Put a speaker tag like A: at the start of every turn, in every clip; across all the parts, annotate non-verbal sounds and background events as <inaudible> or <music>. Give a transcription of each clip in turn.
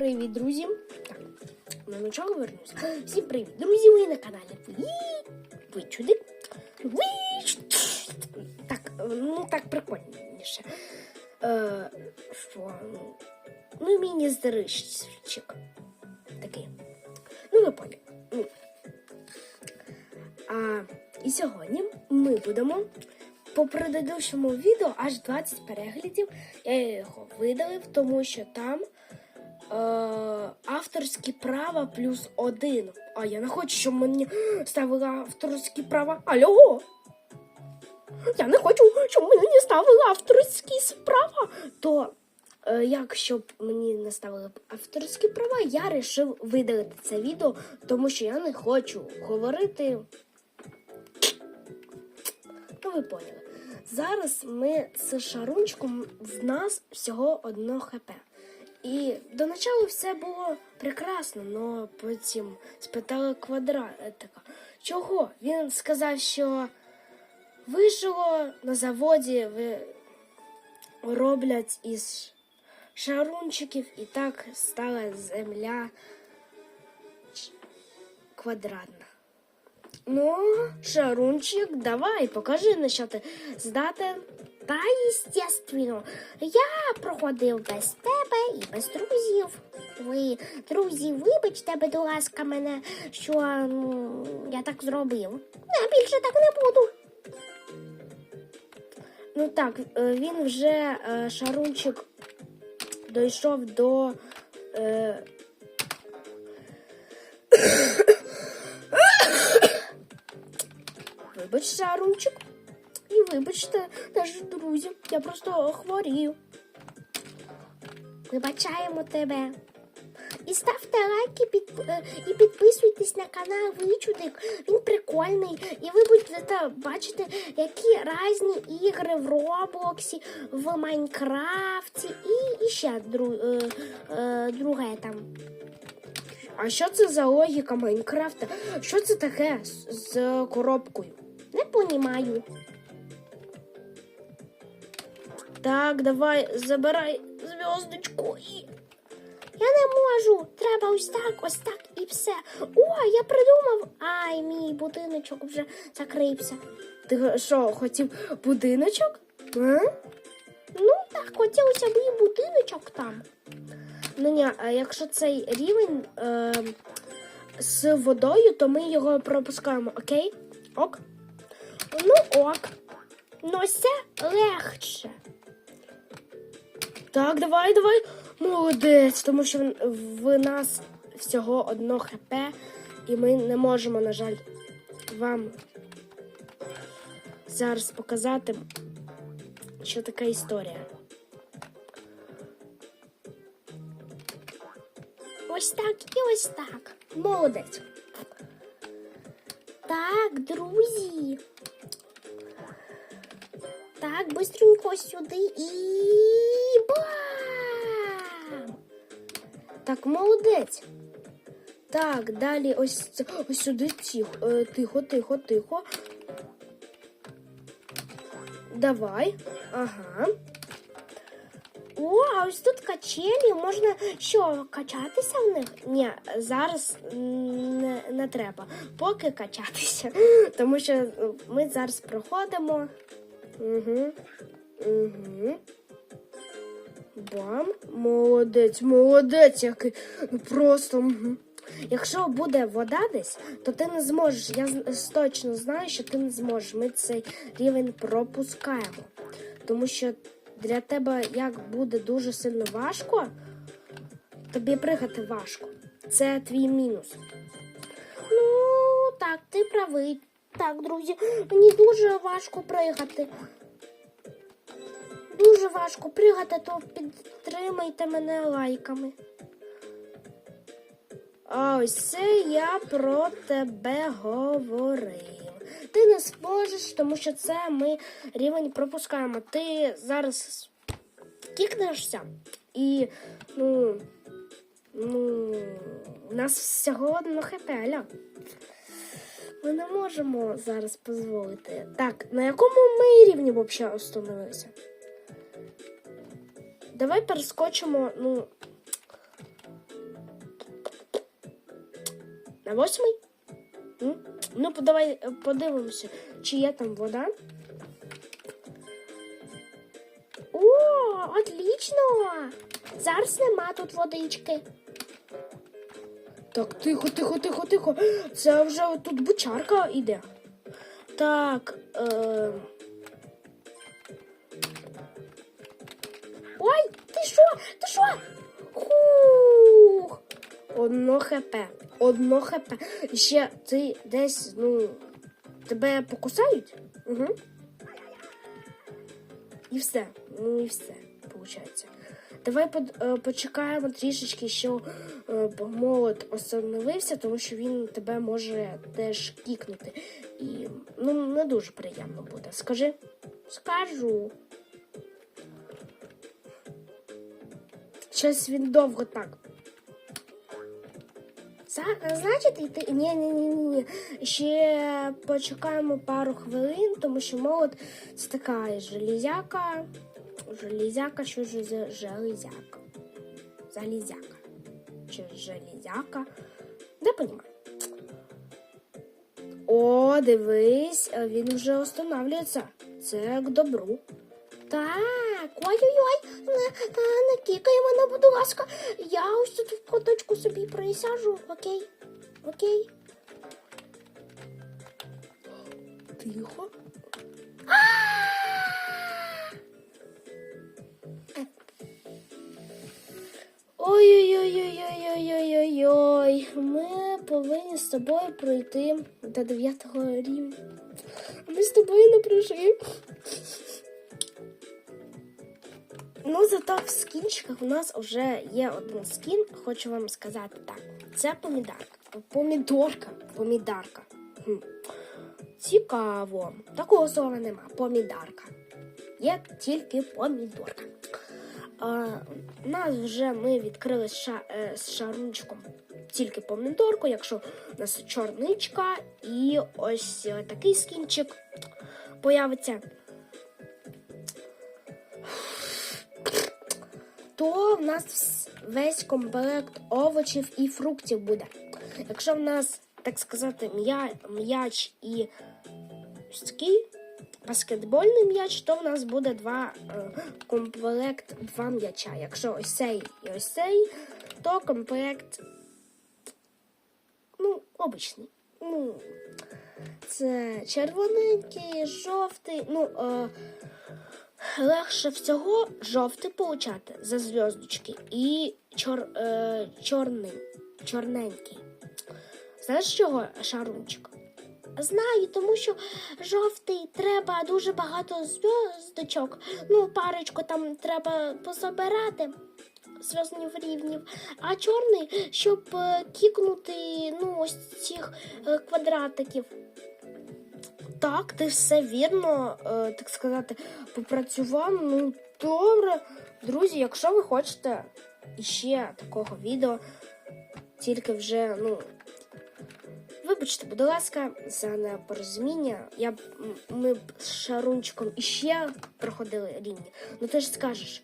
A: Привіт, друзі! Так, на начало вернусь. Всім привіт, друзі! Ви на каналі Ви. Ви чуди? Ви. Так, ну так прикольніше. Е, що? ну, Ну, міні-здерищик. Такий. Ну, ви поняли. Ну. А, і сьогодні ми будемо по предыдущому відео аж 20 переглядів. Я його видалив, тому що там авторські права плюс один. А я не хочу, щоб мені ставили авторські права. Алло! Я не хочу, щоб мені ставили авторські права. То е, як щоб мені не ставили авторські права, я вирішив видалити це відео, тому що я не хочу говорити. Ну, ви поняли. Зараз ми з шарунчиком в нас всього одно хп. І до начала все було прекрасно, але потім спитали квадратика. Чого? Він сказав, що вийшло на заводі роблять із шарунчиків, і так стала земля квадратна. Ну, Шарунчик, давай, покажи, на що ти здатен. Та, естественно, я проходив без тебе і без друзів. Ви, друзі, вибачте, будь ласка, мене, що ну, я так зробив. Я більше так не буду. Ну так, е, він вже е, Шарунчик дійшов до. Е, <coughs> Вибач, Шарунчик. Вибачте, наші друзі, я просто хворію. Вибачаємо тебе. І ставте лайки під, е, і підписуйтесь на канал Вичудик. Він прикольний. І ви будете бачити, які різні ігри в Роблоксі, в Майнкрафті і, і ще дру, е, е, друге там. А що це за логіка Майнкрафта? Що це таке з, з коробкою? Не понімаю. Так, давай, забирай зв'язочку і. Я не можу. Треба ось так, ось так і все. О, я придумав. Ай, мій будиночок вже закрився. Ти що, хотів будиночок? А? Ну, так, хотілося б і будиночок там. Ну ні, а якщо цей рівень е, з водою, то ми його пропускаємо, окей? Ок? Ну ок. Ну це легше. Так, давай, давай. Молодець, тому що в- нас всього одно хп, і ми не можемо, на жаль, вам зараз показати, що така історія. Ось так і ось так. Молодець. Так, друзі. Так, быстренько сюди і бам! Так, молодець. Так, далі ось, ось сюди тихо, е, тихо, тихо, тихо. Давай. Ага. О, а ось тут качелі. Можна що, качатися в них? Ні, зараз не, не треба. Поки качатися. Тому що е, ми зараз проходимо. Угу. Угу. Бам. Молодець, молодець, який. Ну просто. Якщо буде вода десь, то ти не зможеш. Я точно знаю, що ти не зможеш. Ми цей рівень пропускаємо. Тому що для тебе як буде дуже сильно важко, тобі пригати важко. Це твій мінус. Ну, так, ти правий. Так, друзі, мені дуже важко пригати. Дуже важко пригати, то підтримайте мене лайками. А ось це я про тебе говорив. Ти не зможеш, тому що це ми рівень пропускаємо. Ти зараз кікнешся і ну, ну, у нас всього одно хп, аля. Ми не можемо зараз дозволити. Так, на якому ми рівні взагалі остановилися? Давай перескочимо, ну. На восьмий? Ну, давай е, подивимося, чи є там вода. О, отлично! Зараз нема тут водички. Так, тихо, тихо, тихо, тихо. Це вже тут бучарка йде. Так. Е... що? Хух! Одно хп. Одно хп. Ще ти десь, ну, тебе покусають? Угу. І все. Ну і все, виходить. Давай под, е, почекаємо трішечки, що е, молот остановився, тому що він тебе може теж кікнути. І ну, не дуже приємно буде. Скажи? Скажу. Щось він довго так. Значить, йти. Ні, ні, ні, ні. Ще почекаємо пару хвилин, тому що молот це така железяка. Железяка, що ж за железяка? Залізяка. Чи железяка? Не понімаю. О, дивись, він вже останавливається. Це к добру. Так, ой-ой-ой, та, мене, будь ласка. Я ось тут в куточку собі присяжу, окей? Окей. Тихо. Ой-ой-ой-ой-ой-ой-ой-ой. Ми повинні з тобою пройти до 9 рівня. Ми з тобою не пройшли. Ну, зато в скінчиках у нас вже є один скін, хочу вам сказати так. Це помідарка. Помідорка. Помідарка. Хм. Цікаво. Такого слова нема. Помідарка. Є тільки помідорка. А, у нас вже ми відкрили ша, е, з шарунчиком тільки помідорку, якщо у нас чорничка і ось е, такий скінчик появиться. То в нас весь комплект овочів і фруктів буде. Якщо в нас, так сказати, м'яч і такий баскетбольний м'яч, то в нас буде два е, комплект два м'яча. Якщо ось цей і ось цей, то комплект ну, обичний. Ну, це червоненький, жовтий, ну. Е, Легше всього жовтий получати за зв'язочки і чор, е, чорний, чорненький. Знаєш чого, шарунчик? Знаю, тому що жовтий треба дуже багато зв'язочок. Ну, парочку там треба позабирати зв'язнів рівнів. А чорний, щоб е, кікнути ну, ось цих е, квадратиків. Так, ти все вірно, е, так сказати, попрацював. Ну, добре. Друзі, якщо ви хочете іще такого відео, тільки вже, ну. Вибачте, будь ласка, за непорозуміння. Я, ми з Шарунчиком іще проходили рівні. Ну ти ж скажеш,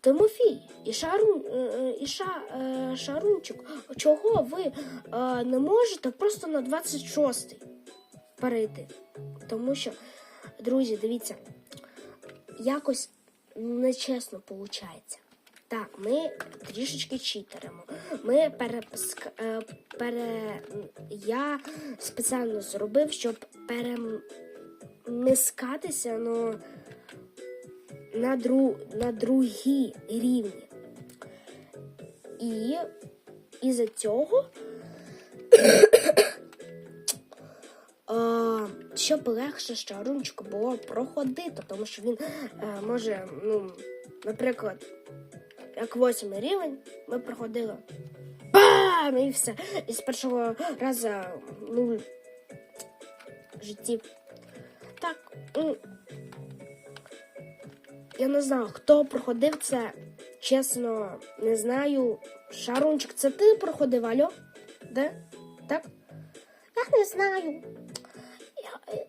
A: Тимофій і, Шарун, е, е, і Ша, Шарунчик, чого ви не можете просто на 26-й перейти? Тому що, друзі, дивіться, якось нечесно виходить. Так, ми трішечки читеримо. Ми перепуск... е, пере... Я спеціально зробив, щоб перемискатися ну, на, дру... на другі рівні. І із-за цього щоб легше Шарунчику було проходити, тому що він е, може, ну, наприклад, як восьмий рівень, ми проходили. Бам! І все. І з першого разу нуль життів. Так. Я не знаю, хто проходив це. Чесно, не знаю. Шарунчик, це ти проходив, алло? Де? Так? Я не знаю.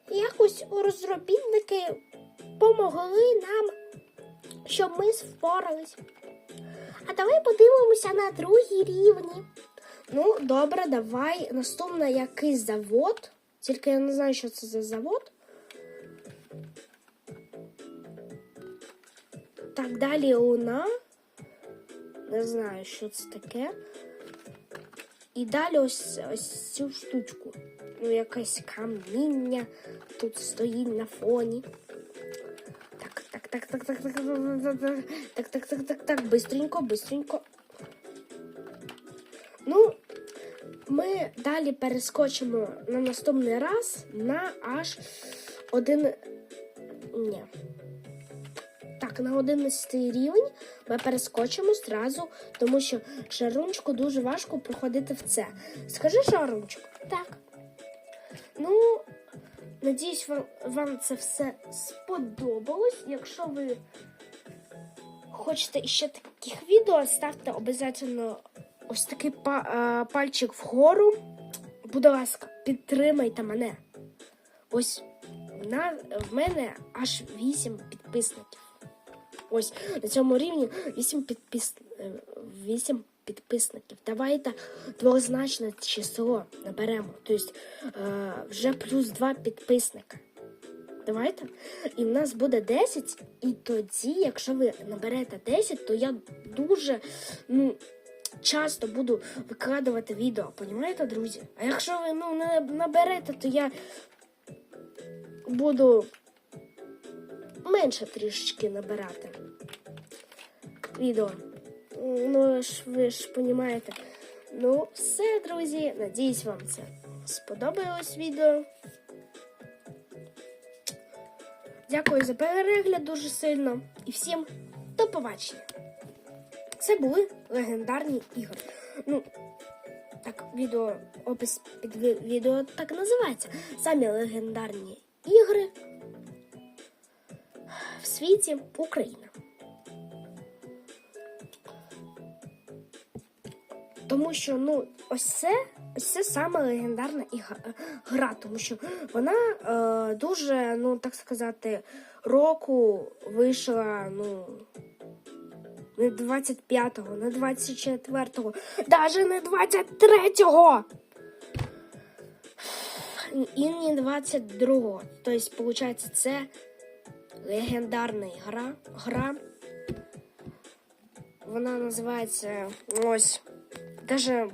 A: Якось розробітники помогли нам, щоб ми впорались. А давай подивимося на другі рівні. Ну, добре, давай. Наступний якийсь завод. Тільки я не знаю, що це за завод. Так, далі луна. Не знаю, що це таке. І далі ось, ось цю штучку. Ну, якесь каміння тут стоїть на фоні. Так, так, так, так, так, так, так, так, так, так, так, так, бистренько, бистренько. Ну, ми далі перескочимо на наступний раз на аж один. Ні. Так, на 11 рівень ми перескочимо зразу, тому що шарунчику дуже важко проходити в це. Скажи шарунчик. Так. Ну, надіюсь, вам, вам це все сподобалось. Якщо ви хочете ще таких відео, ставте обов'язково ось такий па- пальчик вгору. Будь ласка, підтримайте мене. Ось на, в мене аж 8 підписників. Ось на цьому рівні 8, підпис... е, 8 підписників. Давайте двозначне число наберемо. Тобто е, вже плюс 2 підписника. Давайте. І в нас буде 10. І тоді, якщо ви наберете 10, то я дуже ну, часто буду викладувати відео. Понімаєте, друзі? А якщо ви ну, не наберете, то я буду менше трішечки набирати відео. Ну, ж ви ж понімаєте. Ну, все, друзі. Надіюсь, вам це сподобалось відео. Дякую за перегляд дуже сильно. І всім до побачення. Це були легендарні ігри. Ну, так, відео, опис під відео так називається. Самі легендарні ігри в світі Україна. Тому що ну, ось це, ось це саме легендарна гра, тому що вона е, дуже, ну так сказати, року вийшла, ну. Не 25-го, не 24-го, навіть не 23-го. І не 22-го. Тобто, виходить, це легендарна гра. гра. Вона називається ось. Даже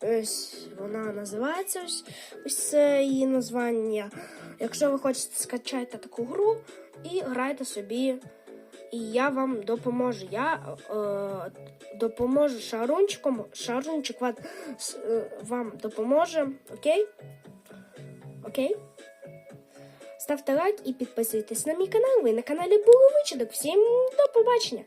A: ось вона називається ось, ось це її названня. Якщо ви хочете скачайте таку гру і грайте собі. І я вам допоможу. Я е, допоможу шарунчиком. Шарунчик вам, е, вам допоможе. Окей? Окей? Ставте лайк і підписуйтесь на мій канал. Ви на каналі Було Вичудок. Всім до побачення!